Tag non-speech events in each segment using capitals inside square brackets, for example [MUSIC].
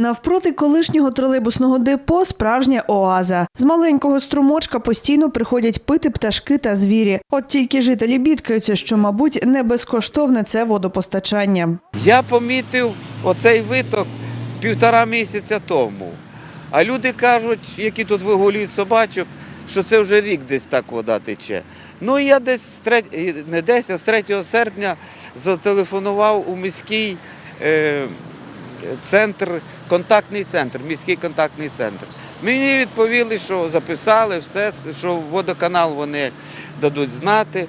Навпроти колишнього тролейбусного депо справжня оаза. З маленького струмочка постійно приходять пити пташки та звірі. От тільки жителі бідкаються, що, мабуть, не безкоштовне це водопостачання. Я помітив оцей виток півтора місяця тому. А люди кажуть, які тут вигулюють собачок, що це вже рік десь так вода тече. Ну я десь не десь, а з 3 серпня зателефонував у міський е... центр, контактний центр, міський контактний центр. Мені відповіли, що записали все, що водоканал вони дадуть знати.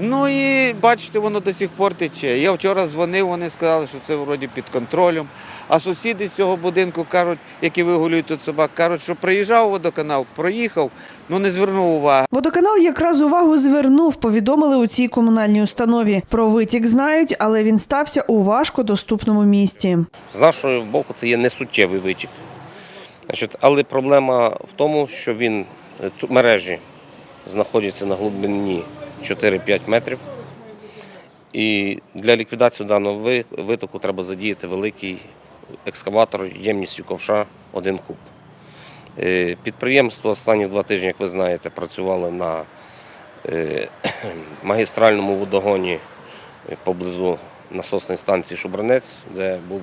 Ну і бачите, воно до сих пор тече. Я вчора дзвонив, вони сказали, що це вроді під контролем. А сусіди з цього будинку кажуть, які вигулюють тут собак, кажуть, що приїжджав водоканал, проїхав, ну не звернув уваги. Водоканал якраз увагу звернув, повідомили у цій комунальній установі. Про витік знають, але він стався у важко доступному місці. З нашого боку це є несуттєвий витік. Значить, але проблема в тому, що він е, мережі знаходяться на глибині 4-5 метрів. І для ліквідації даного витоку треба задіяти великий екскаватор ємністю ковша 1 куб. Е, Підприємство останні два тижні, як ви знаєте, працювало на е, [CLEARS THROAT] магістральному водогоні е, поблизу насосної станції Шубранець, де був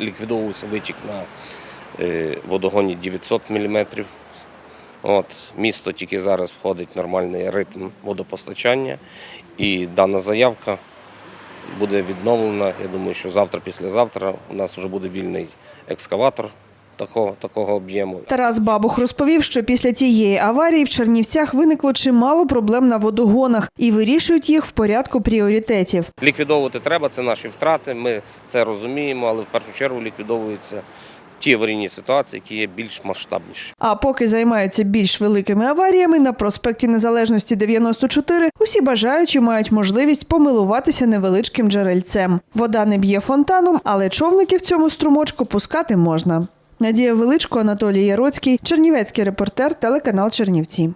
ліквідовувався витік на водогоні 900 мм. От, місто тільки зараз входить в нормальний ритм водопостачання, і дана заявка буде відновлена. Я думаю, що завтра, післязавтра у нас вже буде вільний екскаватор такого, такого об'єму. Тарас Бабух розповів, що після тієї аварії в Чернівцях виникло чимало проблем на водогонах і вирішують їх в порядку пріоритетів. Ліквідовувати треба, це наші втрати. Ми це розуміємо, але в першу чергу ліквідовуються ті аварійні ситуації, які є більш масштабніші. А поки займаються більш великими аваріями на проспекті Незалежності 94, усі бажаючі мають можливість помилуватися невеличким джерельцем. Вода не б'є фонтаном, але човники в цьому струмочку пускати можна. Надія Величко, Анатолій Яроцький, Чернівецький репортер, телеканал Чернівці.